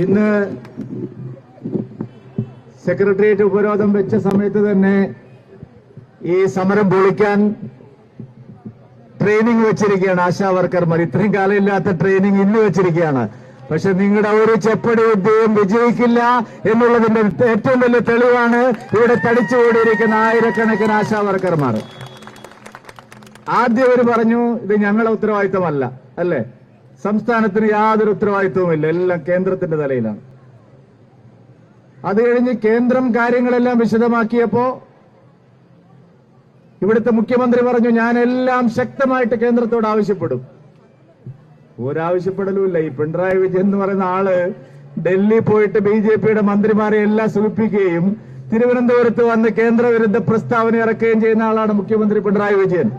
ഇന്ന് സെക്രട്ടേറിയറ്റ് ഉപരോധം വെച്ച സമയത്ത് തന്നെ ഈ സമരം പൊളിക്കാൻ ട്രെയിനിങ് വെച്ചിരിക്കുകയാണ്. ആശാ വർക്കർമാർ. ഇത്രയും കാലം ഇല്ലാത്ത ട്രെയിനിങ് ഇന്ന് വെച്ചിരിക്കുകയാണ്. പക്ഷെ നിങ്ങളുടെ ഒരു ചെപ്പടി ഉദ്യോഗം വിജയിക്കില്ല എന്നുള്ളതിന്റെ ഏറ്റവും വലിയ തെളിവാണ് ഇവിടെ തടിച്ചു കൂടിയിരിക്കുന്ന ആയിരക്കണക്കിന് ആശാ വർക്കർമാർ. ആദ്യം അവർ പറഞ്ഞു ഇത് ഞങ്ങളുടെ ഉത്തരവാദിത്തമല്ല അല്ലേ? സംസ്ഥാനത്തിന് യാതൊരു ഉത്തരവാദിത്വവുമില്ല. എല്ലാം കേന്ദ്രത്തിന്റെ തലയിലാണ്. അത് കഴിഞ്ഞ് കേന്ദ്രം കാര്യങ്ങളെല്ലാം വിശദമാക്കിയപ്പോ ഇവിടുത്തെ മുഖ്യമന്ത്രി പറഞ്ഞു ഞാൻ എല്ലാം ശക്തമായിട്ട് കേന്ദ്രത്തോട് ആവശ്യപ്പെടും. ഒരാവശ്യപ്പെടലുമില്ല. ഈ പിണറായി വിജയൻ എന്ന് പറയുന്ന ആൾ ഡൽഹി പോയിട്ട് ബി ജെ പിയുടെ മന്ത്രിമാരെ എല്ലാം സൂചിപ്പിക്കുകയും തിരുവനന്തപുരത്ത് വന്ന് കേന്ദ്രവിരുദ്ധ പ്രസ്താവന ഇറക്കുകയും ചെയ്യുന്ന ആളാണ് മുഖ്യമന്ത്രി പിണറായി വിജയൻ.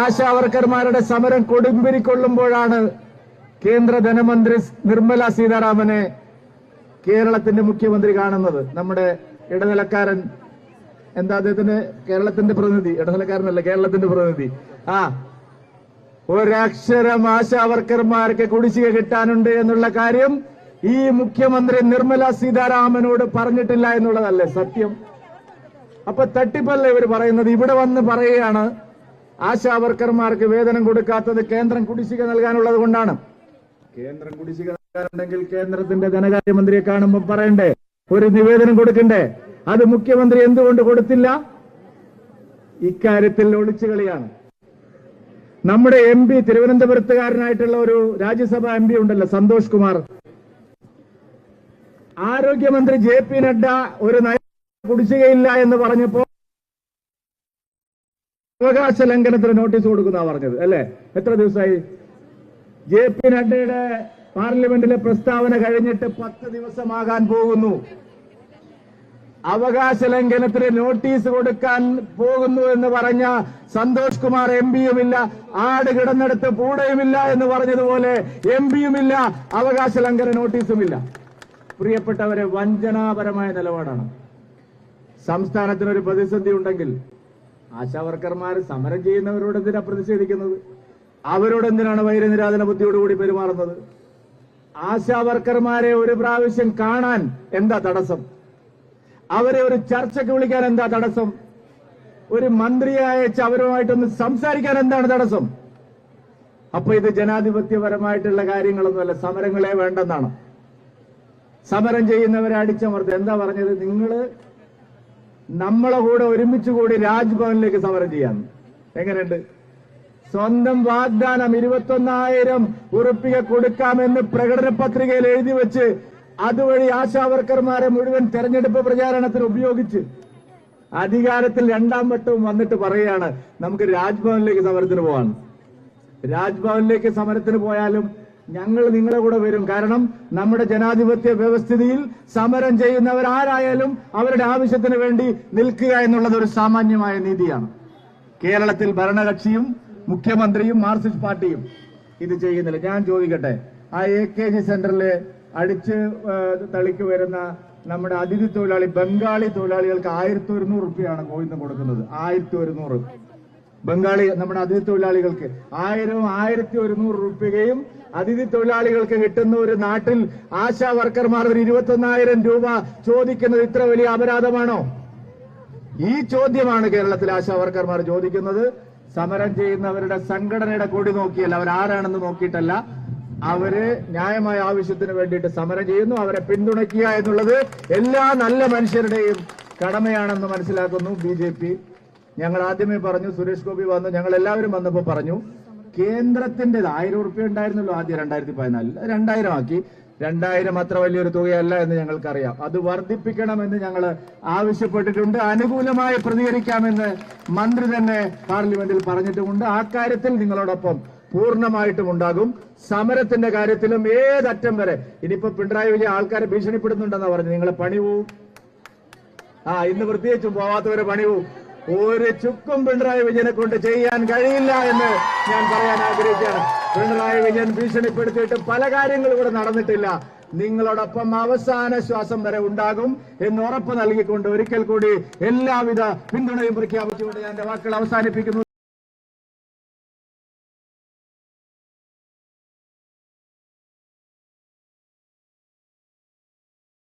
ആശാവർക്കർമാരുടെ സമരം കൊടുമ്പിരിക്കൊള്ളുമ്പോഴാണ് കേന്ദ്ര ധനമന്ത്രി നിർമ്മല സീതാരാമനെ കേരളത്തിന്റെ മുഖ്യമന്ത്രി കാണുന്നത്. നമ്മുടെ ഇടനിലക്കാരൻ എന്താ അദ്ദേഹത്തിന്റെ കേരളത്തിന്റെ പ്രതിനിധി. ഇടനിലക്കാരനല്ല കേരളത്തിന്റെ പ്രതിനിധി. ആ ഒരക്ഷരം ആശാവർക്കർമാർക്ക് കുടിശ്ശിക കിട്ടാനുണ്ട് എന്നുള്ള കാര്യം ഈ മുഖ്യമന്ത്രി നിർമ്മല സീതാരാമനോട് പറഞ്ഞിട്ടില്ല എന്നുള്ളതല്ലേ സത്യം? അപ്പൊ തട്ടിപ്പല്ല ഇവർ പറയുന്നത്? ഇവിടെ വന്ന് പറയുകയാണ് ആശാവർക്കർമാർക്ക് വേതനം കൊടുക്കാത്തത് കേന്ദ്രം കുടിശ്ശിക നൽകാനുള്ളത് കൊണ്ടാണ്. കേന്ദ്രം കുടിശ്ശിക നൽകാനുണ്ടെങ്കിൽ കേന്ദ്രത്തിന്റെ ധനകാര്യമന്ത്രിയെ കാണുമ്പോൾ പറയണ്ടേ? ഒരു നിവേദനം കൊടുക്കണ്ടേ? അത് മുഖ്യമന്ത്രി എന്തുകൊണ്ട് കൊടുത്തില്ല? ഇക്കാര്യത്തിൽ ഒളിച്ചുകളിയാണ് നമ്മുടെ എം പി തിരുവനന്തപുരത്തുകാരനായിട്ടുള്ള ഒരു രാജ്യസഭ എം പി ഉണ്ടല്ലോ സന്തോഷ് കുമാർ. ആരോഗ്യമന്ത്രി ജെ പി നഡ്ഡ ഒരു നയ കുടിശ്ശികയില്ല എന്ന് പറഞ്ഞപ്പോ അവകാശ ലംഘനത്തിന് നോട്ടീസ് കൊടുക്കുന്ന പറഞ്ഞത് അല്ലേ? എത്ര ദിവസമായി? ജെ പി നഡ്ഡയുടെ പാർലമെന്റിലെ പ്രസ്താവന കഴിഞ്ഞിട്ട് പത്ത് ദിവസമാകാൻ പോകുന്നു. അവകാശ ലംഘനത്തിന് നോട്ടീസ് കൊടുക്കാൻ പോകുന്നു എന്ന് പറഞ്ഞ സന്തോഷ് കുമാർ എം പിയുമില്ല ആട് കിടന്നെടുത്ത് പൂടയുമില്ല എന്ന് പറഞ്ഞതുപോലെ എം പിയുമില്ല അവകാശ ലംഘന നോട്ടീസുമില്ല. പ്രിയപ്പെട്ടവരെ വഞ്ചനാപരമായ നിലപാടാണ്. സംസ്ഥാനത്തിനൊരു പ്രതിസന്ധി ഉണ്ടെങ്കിൽ ആശാവർക്കർമാർ സമരം ചെയ്യുന്നവരോട് എന്തിനാ പ്രതിഷേധിക്കുന്നത്? അവരോട് എന്തിനാണ് വൈരനിരാധന ബുദ്ധിയോടുകൂടി പെരുമാറുന്നത്? ആശാവർക്കർമാരെ ഒരു പ്രാവശ്യം കാണാൻ എന്താ തടസ്സം? അവരെ ഒരു ചർച്ചയ്ക്ക് വിളിക്കാൻ എന്താ തടസ്സം? ഒരു മന്ത്രിയെ അയച്ച് അവരുമായിട്ടൊന്ന് സംസാരിക്കാൻ എന്താണ് തടസ്സം? അപ്പൊ ഇത് ജനാധിപത്യപരമായിട്ടുള്ള കാര്യങ്ങളൊന്നുമല്ല സമരങ്ങളെ വേണ്ടെന്നാണ്. സമരം ചെയ്യുന്നവരെ അടിച്ചമർത്ത്. എന്താ പറഞ്ഞത്? നിങ്ങൾ നമ്മളെ കൂടെ ഒരുമിച്ച് കൂടി രാജ്ഭവനിലേക്ക് സമരം ചെയ്യാൻ എങ്ങനെയുണ്ട്? സ്വന്തം വാഗ്ദാനം ഇരുപത്തൊന്നായിരം ഉറുപ്പിക കൊടുക്കാമെന്ന് പ്രകടന പത്രികയിൽ എഴുതി വെച്ച് അതുവഴി ആശാവർക്കർമാരെ മുഴുവൻ തെരഞ്ഞെടുപ്പ് പ്രചാരണത്തിന് ഉപയോഗിച്ച് അധികാരത്തിൽ രണ്ടാം വട്ടവും വന്നിട്ട് പറയുകയാണ് നമുക്ക് രാജ്ഭവനിലേക്ക് സമരത്തിന് പോവാണ് രാജ്ഭവനിലേക്ക് സമരത്തിന് പോയാലും ഞങ്ങൾ നിങ്ങളുടെ കൂടെ വരും. കാരണം നമ്മുടെ ജനാധിപത്യ വ്യവസ്ഥിതിയിൽ സമരം ചെയ്യുന്നവർ ആരായാലും അവരുടെ ആവശ്യത്തിന് വേണ്ടി നിൽക്കുക എന്നുള്ളത് ഒരു സാമാന്യമായ നീതിയാണ്. കേരളത്തിൽ ഭരണകക്ഷിയും മുഖ്യമന്ത്രിയും മാർക്സിസ്റ്റ് പാർട്ടിയും ഇത് ചെയ്യുന്നില്ല. ഞാൻ ചോദിക്കട്ടെ ആ എ കെ ജി സെന്ററിൽ അടിച്ച് തളിക്ക് വരുന്ന നമ്മുടെ അതിഥി തൊഴിലാളി ബംഗാളി തൊഴിലാളികൾക്ക് ആയിരത്തി ഒരുന്നൂറ് റുപ്യാണ് കോയിന്ന് കൊടുക്കുന്നത്. ആയിരത്തി ഒരുന്നൂറ് ബംഗാളി നമ്മുടെ അതിഥി തൊഴിലാളികൾക്ക് ആയിരവും ആയിരത്തി ഒരുന്നൂറ് രൂപയും അതിഥി തൊഴിലാളികൾക്ക് കിട്ടുന്ന ഒരു നാട്ടിൽ ആശാ വർക്കർമാർ ഒരു ഇരുപത്തൊന്നായിരം രൂപ ചോദിക്കുന്നത് ഇത്ര വലിയ അപരാധമാണോ? ഈ ചോദ്യമാണ് കേരളത്തിൽ ആശാ വർക്കർമാർ ചോദിക്കുന്നത്. സമരം ചെയ്യുന്നവരുടെ സംഘടനയുടെ കൂടി നോക്കിയല്ല അവർ ആരാണെന്ന് നോക്കിയിട്ടല്ല. അവർ ന്യായമായ ആവശ്യത്തിന് വേണ്ടിയിട്ട് സമരം ചെയ്യുന്നു അവരെ പിന്തുണയ്ക്കുക എന്നുള്ളത് എല്ലാ നല്ല മനുഷ്യരുടെയും കടമയാണെന്ന് മനസ്സിലാക്കുന്നു ബി ഞങ്ങൾ ആദ്യമേ പറഞ്ഞു സുരേഷ് ഗോപി വന്നു ഞങ്ങൾ എല്ലാവരും വന്നപ്പോൾ പറഞ്ഞു കേന്ദ്രത്തിന്റെത് ആയിരം ഉറുപ്പ്യ ഉണ്ടായിരുന്നല്ലോ ആദ്യം രണ്ടായിരത്തി പതിനാലിൽ രണ്ടായിരം ആക്കി. രണ്ടായിരം അത്ര വലിയൊരു തുകയല്ല എന്ന് ഞങ്ങൾക്കറിയാം. അത് വർദ്ധിപ്പിക്കണമെന്ന് ഞങ്ങൾ ആവശ്യപ്പെട്ടിട്ടുണ്ട്. അനുകൂലമായി പ്രതികരിക്കാമെന്ന് മന്ത്രി തന്നെ പാർലമെന്റിൽ പറഞ്ഞിട്ടുമുണ്ട്. ആ കാര്യത്തിൽ നിങ്ങളോടൊപ്പം പൂർണമായിട്ടും ഉണ്ടാകും. സമരത്തിന്റെ കാര്യത്തിലും ഏതറ്റം വരെ. ഇനിയിപ്പോ പിണറായി വിജയൻ ആൾക്കാരെ ഭീഷണിപ്പെടുന്നുണ്ടെന്നാ പറഞ്ഞു നിങ്ങളെ പണി പോവും. ആ ഇന്ന് പ്രത്യേകിച്ചും പോവാത്തവരെ പണി പോവും. ഒരു ചുക്കും പിണറായി വിജയനെ കൊണ്ട് ചെയ്യാൻ കഴിയില്ല എന്ന് ഞാൻ പറയാൻ ആഗ്രഹിക്കുകയാണ്. പിണറായി വിജയൻ ഭീഷണിപ്പെടുത്തിയിട്ട് പല കാര്യങ്ങളും ഇവിടെ നടന്നിട്ടില്ല. നിങ്ങളോടൊപ്പം അവസാന ശ്വാസം വരെ ഉണ്ടാകും എന്ന് ഉറപ്പ് നൽകിക്കൊണ്ട് ഒരിക്കൽ കൂടി എല്ലാവിധ പിന്തുണയും പ്രഖ്യാപിച്ചുകൊണ്ട് ഞാൻ എന്റെ വാക്കുകൾ അവസാനിപ്പിക്കുന്നു.